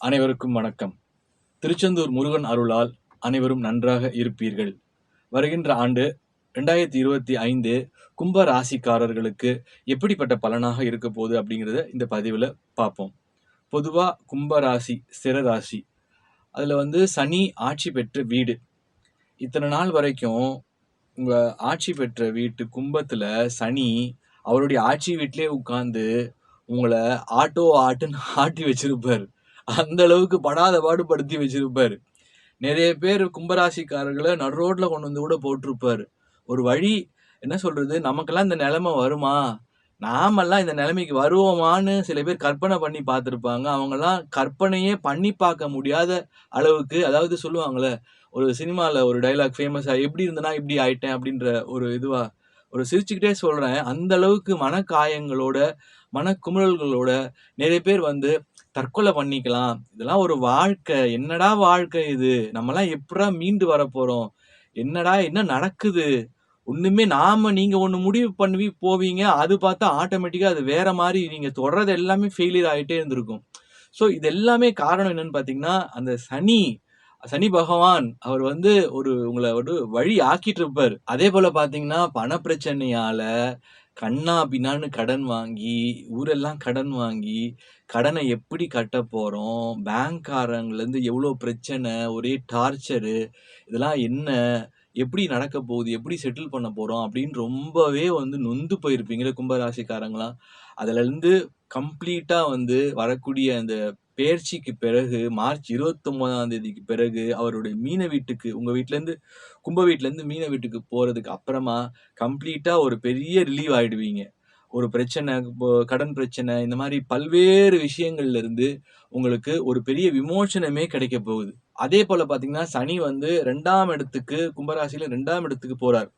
அனைவருக்கும் வணக்கம். திருச்செந்தூர் முருகன் அருளால் அனைவரும் நன்றாக இருப்பீர்கள். வருகின்ற ஆண்டு ரெண்டாயிரத்தி இருபத்தி ஐந்து கும்ப ராசிக்காரர்களுக்கு எப்படிப்பட்ட பலனாக இருக்க போகுது அப்படிங்கிறத இந்த பதிவில் பார்ப்போம். பொதுவாக கும்ப ராசி ஸ்திர ராசி. அதில் வந்து சனி ஆட்சி பெற்ற வீடு. இத்தனை நாள் வரைக்கும் உங்கள் ஆட்சி பெற்ற வீட்டு கும்பத்தில் சனி அவருடைய ஆட்சி வீட்டிலே உட்காந்து உங்களை ஆட்டோ ஆட்டுன்னு ஆட்டி வச்சிருப்பார். அந்த அளவுக்கு படாத பாடுபடுத்தி வச்சிருப்பாரு. நிறைய பேர் கும்பராசிக்காரர்களை நடு ரோட்ல கொண்டு வந்து கூட போட்டிருப்பாரு. ஒரு வழி என்ன சொல்றது? நமக்கெல்லாம் இந்த நிலைமை வருமா? நாமெல்லாம் இந்த நிலைமைக்கு வருவோமான்னு சில பேர் கற்பனை பண்ணி பார்த்துருப்பாங்க. அவங்கெல்லாம் கற்பனையே பண்ணி பார்க்க முடியாத அளவுக்கு அதாவது சொல்லுவாங்களே ஒரு சினிமாவில் ஒரு டைலாக் ஃபேமஸாக எப்படி இருந்தனா இப்படி ஆயிட்டேன் அப்படின்ற ஒரு இதுவா ஒரு சிரிச்சுக்கிட்டே சொல்கிறேன் அந்த அளவுக்கு மனக்காயங்களோட மனக்குமுறல்களோட நிறைய பேர் வந்து தற்கொலை பண்ணிக்கலாம். இதெல்லாம் ஒரு வாழ்க்கை. என்னடா வாழ்க்கை இது? நம்மலாம் எப்படா மீண்டு வர போறோம் என்னடா என்ன நடக்குது? ஒண்ணுமே நாம நீங்க ஒண்ணு முடிவு பண்ணி போவீங்க. அது பார்த்தா ஆட்டோமேட்டிக்கா அது வேற மாதிரி நீங்க தொடர்றது எல்லாமே ஃபெயிலியர் ஆகிட்டே இருந்திருக்கும். ஸோ இது எல்லாமே காரணம் என்னன்னு பாத்தீங்கன்னா அந்த சனி சனி பகவான் அவர் வந்து ஒரு உங்களை ஒரு வழி ஆக்கிட்டு இருப்பார். அதே போல பாத்தீங்கன்னா பண பிரச்சனையால கண்ணா பின்னான்னு கடன் வாங்கி ஊரெல்லாம் கடன் வாங்கி கடனை எப்படி கட்ட போகிறோம் பேங்க்காரங்கலேருந்து எவ்வளோ பிரச்சனை ஒரே டார்ச்சரு இதெல்லாம் என்ன எப்படி நடக்க போகுது எப்படி செட்டில் பண்ண போகிறோம் அப்படின்னு ரொம்பவே வந்து நொந்து போயிருப்பீங்களே கும்பராசிக்காரங்களாம். அதுலேருந்து கம்ப்ளீட்டாக வந்து வரக்கூடிய அந்த பேர்ச்சிக்கு பிறகு மார்ச் இருபத்தொன்பதாம் தேதிக்கு பிறகு அவருடைய மீன வீட்டுக்கு உங்க வீட்டிலேருந்து கும்ப வீட்டிலேருந்து மீன வீட்டுக்கு போறதுக்கு அப்புறமா கம்ப்ளீட்டா ஒரு பெரிய ரிலீவ் ஆயிடுவீங்க. ஒரு பிரச்சனை இப்போ கடன் பிரச்சனை இந்த மாதிரி பல்வேறு விஷயங்கள்ல இருந்து உங்களுக்கு ஒரு பெரிய விமோசனமே கிடைக்க போகுது. அதே போல பாத்தீங்கன்னா சனி வந்து ரெண்டாம் இடத்துக்கு கும்பராசியில ரெண்டாம் இடத்துக்கு போறார்.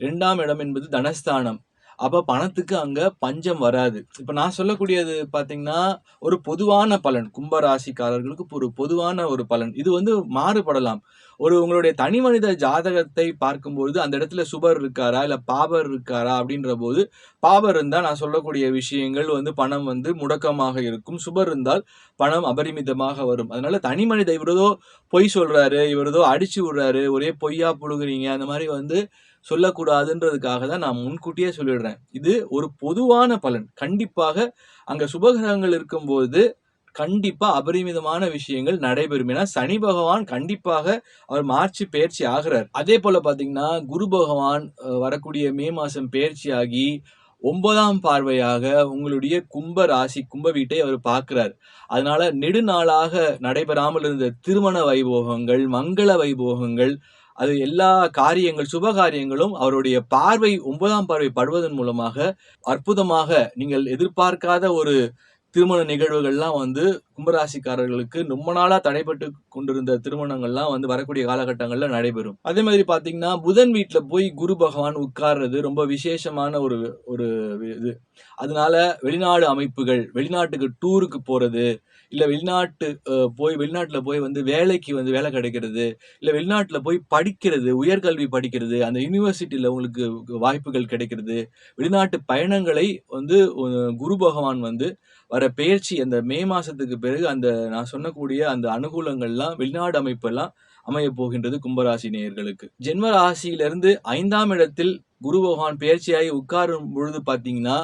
ரெண்டாம் இடம் என்பது தனஸ்தானம். அப்ப பணத்துக்கு அங்க பஞ்சம் வராது. இப்ப நான் சொல்லக்கூடியது பாத்தீங்கன்னா ஒரு பொதுவான பலன். கும்பராசிக்காரர்களுக்கு ஒரு பொதுவான ஒரு பலன். இது வந்து மாறுபடலாம். ஒரு உங்களுடைய தனி மனித ஜாதகத்தை பார்க்கும்போது அந்த இடத்துல சுபர் இருக்காரா இல்ல பாபர் இருக்காரா அப்படின்ற போது பாபர் இருந்தால் நான் சொல்லக்கூடிய விஷயங்கள் வந்து பணம் வந்து முடக்கமாக இருக்கும். சுபர் இருந்தால் பணம் அபரிமிதமாக வரும். அதனால தனி மனித இவரதோ பொய் சொல்றாரு இவரதோ அடிச்சு விடுறாரு ஒரே பொய்யா புழுகுறீங்க அந்த மாதிரி வந்து சொல்லக்கூடாதுன்றதுக்காக தான் நான் முன்கூட்டியே சொல்லிடுறேன். இது ஒரு பொதுவான பலன். கண்டிப்பாக அங்கே சுபகிரகங்கள் இருக்கும்போது கண்டிப்பா அபரிமிதமான விஷயங்கள் நடைபெறும். ஏன்னா சனி பகவான் கண்டிப்பாக அவர் மார்ச் பயிற்சி ஆகிறார். அதே போல பாத்தீங்கன்னா குரு பகவான் வரக்கூடிய மே மாசம் பயிற்சி ஆகி ஒன்பதாம் பார்வையாக உங்களுடைய கும்ப ராசி கும்ப வீட்டை அவர் பார்க்கிறார். அதனால நெடுநாளாக நடைபெறாமல் இருந்த திருமண வைபோகங்கள் மங்கள வைபோகங்கள் அது எல்லா காரியங்கள் சுப காரியங்களும் அவருடைய பார்வை ஒன்பதாம் பார்வை படுவதன் மூலமாக அற்புதமாக நீங்கள் எதிர்பார்க்காத ஒரு திருமண நிகழ்வுகள்லாம் வந்து கும்பராசிக்காரர்களுக்கு ரொம்ப நாளாக தடைப்பட்டு கொண்டிருந்த திருமணங்கள்லாம் வந்து வரக்கூடிய காலகட்டங்களில் நடைபெறும். அதே மாதிரி பார்த்தீங்கன்னா புதன் வீட்டில் போய் குரு பகவான் உட்கார்றது ரொம்ப விசேஷமான ஒரு ஒரு இது. அதனால வெளிநாடு அமைப்புகள் வெளிநாட்டுக்கு டூருக்கு போகிறது இல்லை வெளிநாட்டு போய் வெளிநாட்டில் போய் வந்து வேலைக்கு வந்து வேலை கிடைக்கிறது இல்லை வெளிநாட்டில் போய் படிக்கிறது உயர்கல்வி படிக்கிறது அந்த யூனிவர்சிட்டியில் உங்களுக்கு வாய்ப்புகள் கிடைக்கிறது வெளிநாட்டு பயணங்களை வந்து குரு பகவான் வந்து வர பயிற்சி அந்த மே மாதத்துக்கு பிறகு அந்த நான் சொன்னக்கூடிய அந்த அனுகூலங்கள்லாம் வெளிநாடு அமைப்பெல்லாம் அமைய போகின்றது கும்பராசி நேயர்களுக்கு. ஜென்ம ராசியிலிருந்து ஐந்தாம் இடத்தில் குரு பகவான் பயிற்சியாகி உட்காரும் பொழுது பார்த்தீங்கன்னா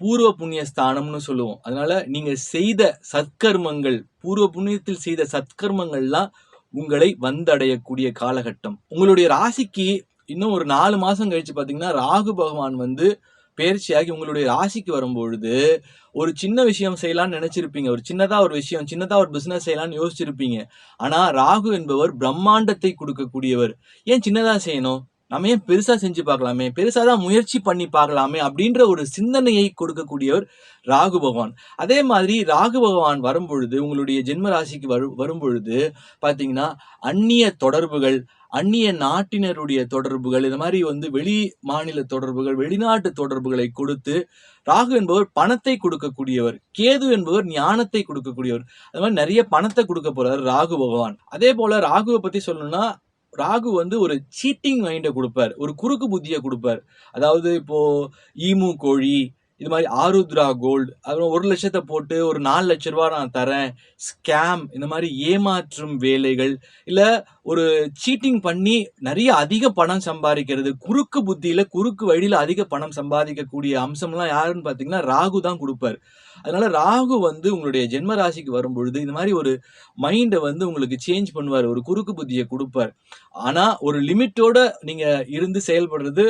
பூர்வ புண்ணிய ஸ்தானம்னு சொல்லுவோம். அதனால நீங்க செய்த சத்கர்மங்கள் பூர்வ புண்ணியத்தில் செய்த சத்கர்மங்கள்லாம் உங்களை வந்தடையக்கூடிய காலகட்டம். உங்களுடைய ராசிக்கு இன்னும் ஒரு நாலு மாசம் கழிச்சு பாத்தீங்கன்னா ராகு பகவான் வந்து பயிற்சியாகி உங்களுடைய ராசிக்கு வரும்பொழுது ஒரு சின்ன விஷயம் செய்யலாம்னு நினைச்சிருப்பீங்க. ஒரு சின்னதா ஒரு விஷயம் சின்னதா ஒரு பிசினஸ் செய்யலாம்னு யோசிச்சிருப்பீங்க. ஆனா ராகு என்பவர் பிரம்மாண்டத்தை கொடுக்கக்கூடியவர். ஏன் சின்னதா செய்யணும்? நம்ம ஏன் பெருசாக செஞ்சு பார்க்கலாமே? பெருசாக தான் முயற்சி பண்ணி பார்க்கலாமே அப்படின்ற ஒரு சிந்தனையை கொடுக்கக்கூடியவர் ராகு பகவான். அதே மாதிரி ராகு பகவான் வரும்பொழுது உங்களுடைய ஜென்ம ராசிக்கு வரும் வரும்பொழுது பார்த்தீங்கன்னா அந்நிய தொடர்புகள் அந்நிய நாட்டினருடைய தொடர்புகள் இந்த மாதிரி வந்து வெளி மாநில தொடர்புகள் வெளிநாட்டு தொடர்புகளை கொடுத்து ராகு என்பவர் பணத்தை கொடுக்கக்கூடியவர் கேது என்பவர் ஞானத்தை கொடுக்கக்கூடியவர். அது மாதிரி நிறைய பணத்தை கொடுக்க போறார் ராகு பகவான். அதே போல ராகுவை பத்தி சொல்லணும்னா ராகு வந்து ஒரு சீட்டிங் மைண்டை கொடுப்பார். ஒரு குறுக்கு புத்தியை கொடுப்பார். அதாவது இப்போ ஈமு கோழி இது மாதிரி ஆருத்ரா கோல்டு அப்புறம் ஒரு லட்சத்தை போட்டு ஒரு நாலு லட்ச ரூபா நான் தரேன். ஸ்கேம் இந்த மாதிரி ஏமாற்றும் வேலைகள் இல்லை ஒரு சீட்டிங் பண்ணி நிறைய அதிக பணம் சம்பாதிக்கிறது குறுக்கு புத்தியில் குறுக்கு வழியில் அதிக பணம் சம்பாதிக்கக்கூடிய அம்சம்லாம் யாருன்னு பார்த்தீங்கன்னா ராகு தான் கொடுப்பார். அதனால ராகு வந்து உங்களுடைய ஜென்ம ராசிக்கு வரும் பொழுது இந்த மாதிரி ஒரு மைண்டை வந்து உங்களுக்கு சேஞ்ச் பண்ணுவார் ஒரு குறுக்கு புத்தியை கொடுப்பார். ஆனால் ஒரு லிமிட்டோட நீங்கள் இருந்து செயல்படுறது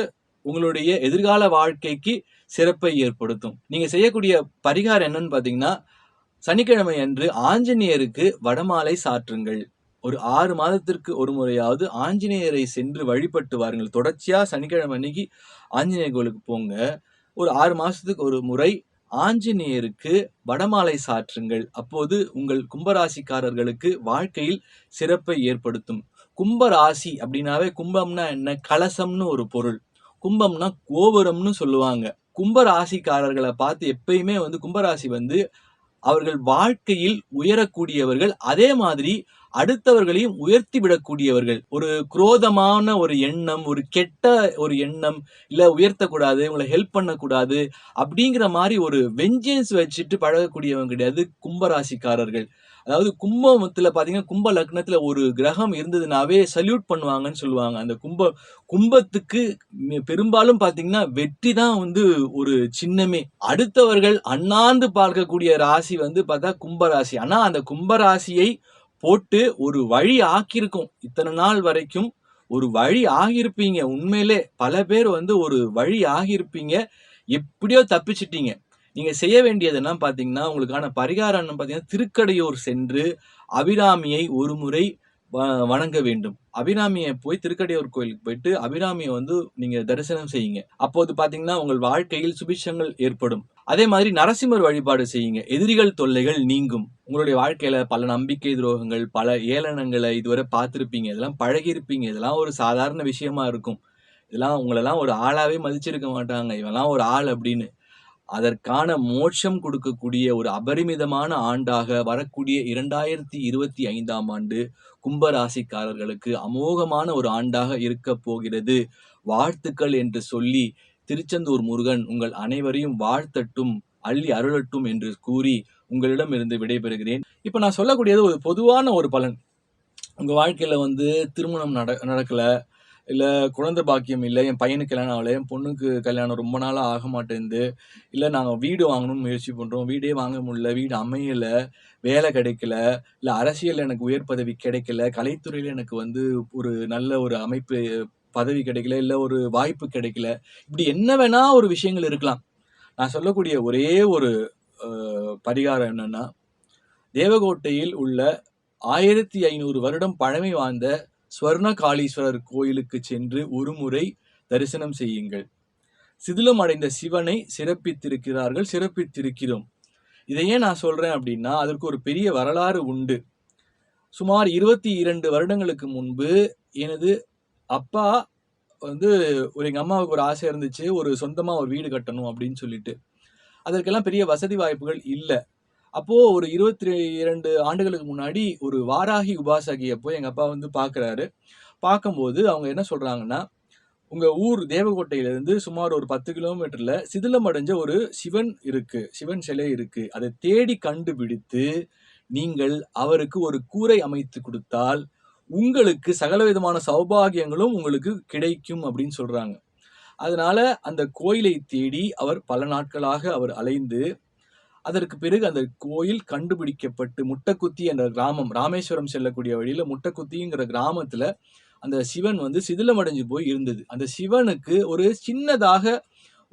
உங்களுடைய எதிர்கால வாழ்க்கைக்கு சிறப்பை ஏற்படுத்தும். நீங்க செய்யக்கூடிய பரிகாரம் என்னன்னு பாத்தீங்கன்னா சனிக்கிழமை அன்று ஆஞ்சநேயருக்கு வடமாலை சாற்றுங்கள். ஒரு ஆறு மாதத்திற்கு ஒரு முறையாவது ஆஞ்சநேயரை சென்று வழிபட்டு வாருங்கள். தொடர்ச்சியா சனிக்கிழமை அன்னைக்கு ஆஞ்சநேயர் கோயிலுக்கு போங்க. ஒரு ஆறு மாசத்துக்கு ஒரு முறை ஆஞ்சநேயருக்கு வடமாலை சாற்றுங்கள். அப்போது உங்கள் கும்பராசிக்காரர்களுக்கு வாழ்க்கையில் சிறப்பை ஏற்படுத்தும். கும்பராசி அப்படின்னாவே கும்பம்னா என்ன? கலசம்னு ஒரு பொருள். கும்பம்னா கோபுரம்னு சொல்லுவாங்க. கும்பராசிக்காரர்களை பார்த்து எப்பயுமே வந்து கும்பராசி வந்து அவர்கள் வாழ்க்கையில் உயரக்கூடியவர்கள் அதே மாதிரி அடுத்தவர்களையும் உயர்த்தி விடக்கூடியவர்கள். ஒரு குரோதமான ஒரு எண்ணம் ஒரு கெட்ட ஒரு எண்ணம் இல்லை உயர்த்தக்கூடாது உங்களை ஹெல்ப் பண்ணக்கூடாது அப்படிங்கிற மாதிரி ஒரு வெஞ்சன்ஸ் வச்சுட்டு பழகக்கூடியவங்க கிடையாது கும்பராசிக்காரர்கள். அதாவது கும்பத்தில் பார்த்தீங்கன்னா கும்ப லக்னத்தில் ஒரு கிரகம் இருந்ததுனாவே சல்யூட் பண்ணுவாங்கன்னு சொல்லுவாங்க. அந்த கும்ப கும்பத்துக்கு பெரும்பாலும் பார்த்தீங்கன்னா வெற்றி தான் வந்து ஒரு சின்னமே. அடுத்தவர்கள் அண்ணாந்து பார்க்கக்கூடிய ராசி வந்து பார்த்தா கும்பராசி. ஆனால் அந்த கும்பராசியை போட்டு ஒரு வழி ஆக்கியிருக்கும். இத்தனை நாள் வரைக்கும் ஒரு வழி ஆகியிருப்பீங்க. உண்மையிலே பல பேர் வந்து ஒரு வழி ஆகியிருப்பீங்க. எப்படியோ தப்பிச்சிட்டீங்க. நீங்கள் செய்ய வேண்டியதுன்னா பார்த்தீங்கன்னா உங்களுக்கான பரிகாரம் பார்த்தீங்கன்னா திருக்கடையூர் சென்று அபிராமியை ஒரு முறை வ- வணங்க வேண்டும். அபிராமியை போய் திருக்கடையூர் கோயிலுக்கு போயிட்டு அபிராமியை வந்து நீங்க தரிசனம் செய்யுங்க. அப்போது பாத்தீங்கன்னா உங்கள் வாழ்க்கையில் சுபிஷங்கள் ஏற்படும். அதே மாதிரி நரசிம்மர் வழிபாடு செய்யுங்க. எதிரிகள் தொல்லைகள் நீங்கும். உங்களுடைய வாழ்க்கையில பல நம்பிக்கை துரோகங்கள் பல ஏளனங்களை இதுவரை பார்த்துருப்பீங்க. இதெல்லாம் பழகியிருப்பீங்க. இதெல்லாம் ஒரு சாதாரண விஷயமா இருக்கும். இதெல்லாம் உங்களெல்லாம் ஒரு ஆளாவே மதிச்சிருக்க மாட்டாங்க. இவெல்லாம் ஒரு ஆள் அப்படின்னு. அதற்கான மோட்சம் கொடுக்கக்கூடிய ஒரு அபரிமிதமான ஆண்டாக வரக்கூடிய இரண்டாயிரத்தி இருபத்தி ஐந்தாம் ஆண்டு கும்பராசிக்காரர்களுக்கு அமோகமான ஒரு ஆண்டாக இருக்க போகிறது. வாழ்த்துக்கள் என்று சொல்லி திருச்செந்தூர் முருகன் உங்கள் அனைவரையும் வாழ்த்தட்டும் அள்ளி அருளட்டும் என்று கூறி உங்களிடம் இருந்து விடைபெறுகிறேன். இப்போ நான் சொல்லக்கூடியது ஒரு பொதுவான ஒரு பலன். உங்கள் வாழ்க்கையில் வந்து திருமணம் நட நடக்கல. இல்லை குழந்தை பாக்கியம் இல்லை என் பையனுக்கு கல்யாணம் ஆகலை என் பொண்ணுக்கு கல்யாணம் ரொம்ப நாளாக ஆக மாட்டேங்குது இல்லை நாங்கள் வீடு வாங்கணும்னு முயற்சி பண்ணுறோம் வீடே வாங்க முடியல வீடு அமையல வேலை கிடைக்கல இல்லை அரசியல் எனக்கு உயர் பதவி கிடைக்கல கலைத்துறையில் எனக்கு வந்து ஒரு நல்ல ஒரு அமைப்பு பதவி கிடைக்கல இல்லை ஒரு வாய்ப்பு கிடைக்கல இப்படி என்ன வேணா ஒரு விஷயங்கள் இருக்கலாம். நான் சொல்லக்கூடிய ஒரே ஒரு பரிகாரம் என்னன்னா தேவகோட்டையில் உள்ள ஆயிரத்தி ஐநூறு வருடம் பழமை வாய்ந்த ஸ்வர்ண காளீஸ்வரர் கோயிலுக்கு சென்று ஒரு முறை தரிசனம் செய்யுங்கள். சிதிலம் அடைந்த சிவனை சிறப்பித்திருக்கிறார்கள் சிறப்பித்திருக்கிறோம். இதை ஏன் நான் சொல்றேன் அப்படின்னா அதற்கு ஒரு பெரிய வரலாறு உண்டு. சுமார் இருபத்தி இரண்டு வருடங்களுக்கு முன்பு எனது அப்பா வந்து ஒரு எங்கள் அம்மாவுக்கு ஒரு ஆசை இருந்துச்சு ஒரு சொந்தமாக ஒரு வீடு கட்டணும் அப்படின்னு சொல்லிட்டு. அதற்கெல்லாம் பெரிய வசதி வாய்ப்புகள் இல்லை. அப்போ ஒரு இருபத்தி இரண்டு ஆண்டுகளுக்கு முன்னாடி ஒரு வாராகி உபாசகியை போய் எங்க அப்பா வந்து பார்க்குறாரு பார்க்கும்போது அவங்க என்ன சொல்றாங்கன்னா உங்க ஊர் தேவகோட்டையிலேருந்து சுமார் ஒரு பத்து கிலோமீட்டர்ல சிதிலம் அடைஞ்ச ஒரு சிவன் இருக்கு சிவன் சிலை இருக்கு. அதை தேடி கண்டுபிடித்து நீங்கள் அவருக்கு ஒரு கூரை அமைத்து கொடுத்தால் உங்களுக்கு சகல விதமான சௌபாகியங்களும் உங்களுக்கு கிடைக்கும் அப்படின்னு சொல்றாங்க. அதனால அந்த கோயிலை தேடி அவர் பல நாட்களாக அவர் அலைந்து அதற்கு பிறகு அந்த கோயில் கண்டுபிடிக்கப்பட்டு முட்டக்குத்தி என்ற கிராமம் ராமேஸ்வரம் செல்லக்கூடிய வழியில முட்டக்குத்திங்கிற கிராமத்துல அந்த சிவன் வந்து சிதிலமடைஞ்சு போய் இருந்தது. அந்த சிவனுக்கு ஒரு சின்னதாக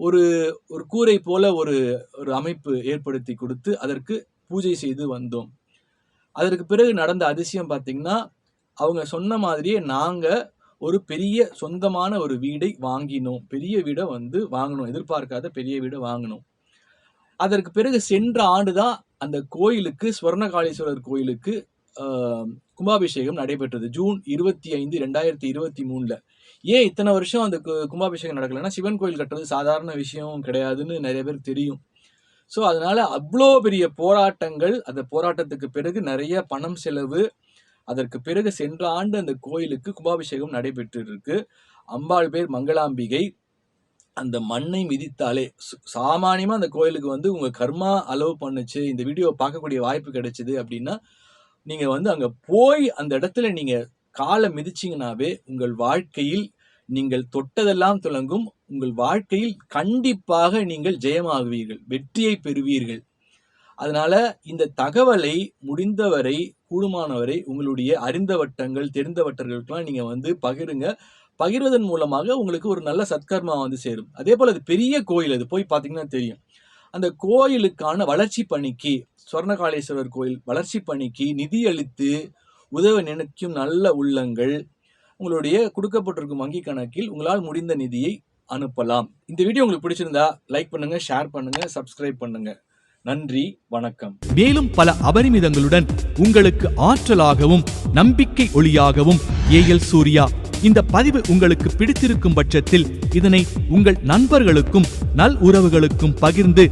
ஒரு ஒரு கூரை போல ஒரு ஒரு அமைப்பு ஏற்படுத்தி கொடுத்து அதற்கு பூஜை செய்து வந்தோம். அதற்கு பிறகு நடந்த அதிசயம் பார்த்தீங்கன்னா அவங்க சொன்ன மாதிரியே நாங்கள் ஒரு பெரிய சொந்தமான ஒரு வீடை வாங்கினோம். பெரிய வீடை வந்து வாங்கினோம். எதிர்பார்க்காத பெரிய வீடை வாங்கினோம். அதற்கு பிறகு சென்ற ஆண்டுதான் அந்த கோயிலுக்கு ஸ்வர்ணகாளீஸ்வரர் கோயிலுக்கு கும்பாபிஷேகம் நடைபெற்றது. ஜூன் இருபத்தி ஐந்து ரெண்டாயிரத்தி இருபத்தி மூணில். ஏன் இத்தனை வருஷம் அந்த கு- கும்பாபிஷேகம் நடக்கலைன்னா சிவன் கோயில் கட்டுறது சாதாரண விஷயம் கிடையாதுன்னு நிறைய பேர் தெரியும். ஸோ அதனால அவ்வளோ பெரிய போராட்டங்கள் அந்த போராட்டத்துக்கு பிறகு நிறைய பணம் செலவு அதற்கு பிறகு சென்ற ஆண்டு அந்த கோயிலுக்கு கும்பாபிஷேகம் நடைபெற்று இருக்கு அம்பாள் பேர் மங்களாம்பிகை. அந்த மண்ணை மிதித்தாலே சாமானியமாக அந்த கோயிலுக்கு வந்து உங்கள் கர்மா அலோவ் பண்ணுச்சு இந்த வீடியோவை பார்க்கக்கூடிய வாய்ப்பு கிடைச்சிது அப்படின்னா நீங்கள் வந்து அங்கே போய் அந்த இடத்துல நீங்கள் காலை மிதிச்சிங்கனாவே உங்கள் வாழ்க்கையில் நீங்கள் தொட்டதெல்லாம் துலங்கும் உங்கள் வாழ்க்கையில் கண்டிப்பாக நீங்கள் ஜெயமாகுவீர்கள் வெற்றியை பெறுவீர்கள். அதனால இந்த தகவலை முடிந்தவரை கூடுமானவரை உங்களுடைய அறிந்த வட்டங்கள் தெரிந்த வட்டங்களுக்கெல்லாம் நீங்கள் வந்து பகிருங்க. பகிர்வதன் மூலமாக உங்களுக்கு ஒரு நல்ல சத்கர்மா வந்து சேரும். அதே போல் அது பெரிய கோயில் அது போய் பார்த்தீங்கன்னா தெரியும். அந்த கோயிலுக்கான வளர்ச்சி பணிக்கு சுவர்ணகாளேஸ்வரர் கோயில் வளர்ச்சி பணிக்கு நிதியளித்து உதவ நினைக்கும் நல்ல உள்ளங்கள் உங்களுடைய கொடுக்கப்பட்டிருக்கும் வங்கி கணக்கில் உங்களால் முடிந்த நிதியை அனுப்பலாம். இந்த வீடியோ உங்களுக்கு பிடிச்சிருந்தா லைக் பண்ணுங்க ஷேர் பண்ணுங்க சப்ஸ்கிரைப் பண்ணுங்க. நன்றி வணக்கம். மேலும் பல அபரிமிதங்களுடன் உங்களுக்கு ஆற்றலாகவும் நம்பிக்கை ஒளியாகவும் ஏஎல் சூர்யா இந்த பதிவு உங்களுக்கு பிடித்திருக்கும் பட்சத்தில் இதனை உங்கள் நண்பர்களுக்கும் நல் உறவுகளுக்கும் பகிர்ந்து